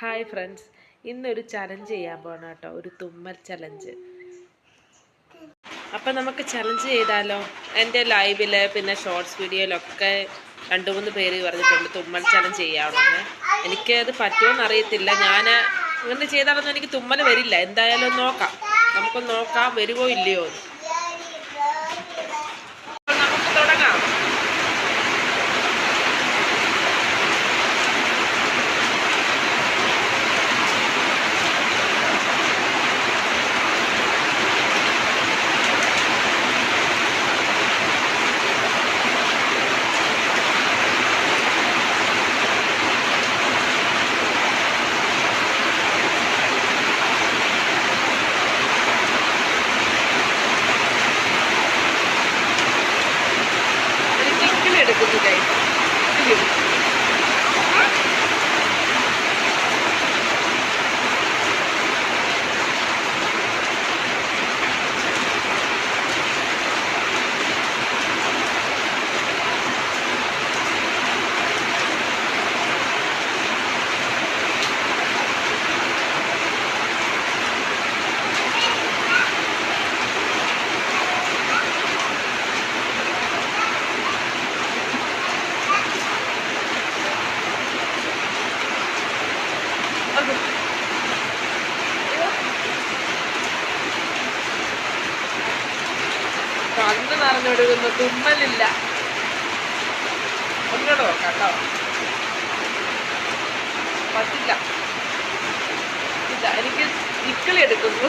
Hi friends ഇന്നൊരു challenge ചെയ്യാൻ പോകണം കേട്ടോ. ഒരു തുമ്മൽ ചലഞ്ച് അപ്പം നമുക്ക് ചലഞ്ച് ചെയ്താലോ? എന്റെ ലൈവിൽ പിന്നെ ഷോർട്സ് വീഡിയോയിലൊക്കെ രണ്ട് മൂന്ന് പേര് പറഞ്ഞിട്ടുണ്ട് തുമ്മൽ ചലഞ്ച് ചെയ്യാമെന്ന് എനിക്ക് അത് പറ്റുമോന്ന് അറിയത്തില്ല. ഞാൻ ഇങ്ങനെ ചെയ്താലൊന്നും എനിക്ക് തുമ്മൽ വരില്ല. എന്തായാലും നോക്കാം. നമുക്കൊന്ന് നോക്കാം വരുമോ ഇല്ലയോ എന്ന് അപ്പോൾ നമുക്ക് തുടങ്ങാം ഒരു കിക്കിൽ എടുക്കുന്നു കണ്ണ് നിറഞ്ഞൊടുക്കുന്നു തുമ്മലില്ല. ഒന്നിടോ കേട്ടോ. പറ്റില്ല. ഇല്ല എനിക്ക് ഇക്കിളി എടുക്കുന്നു.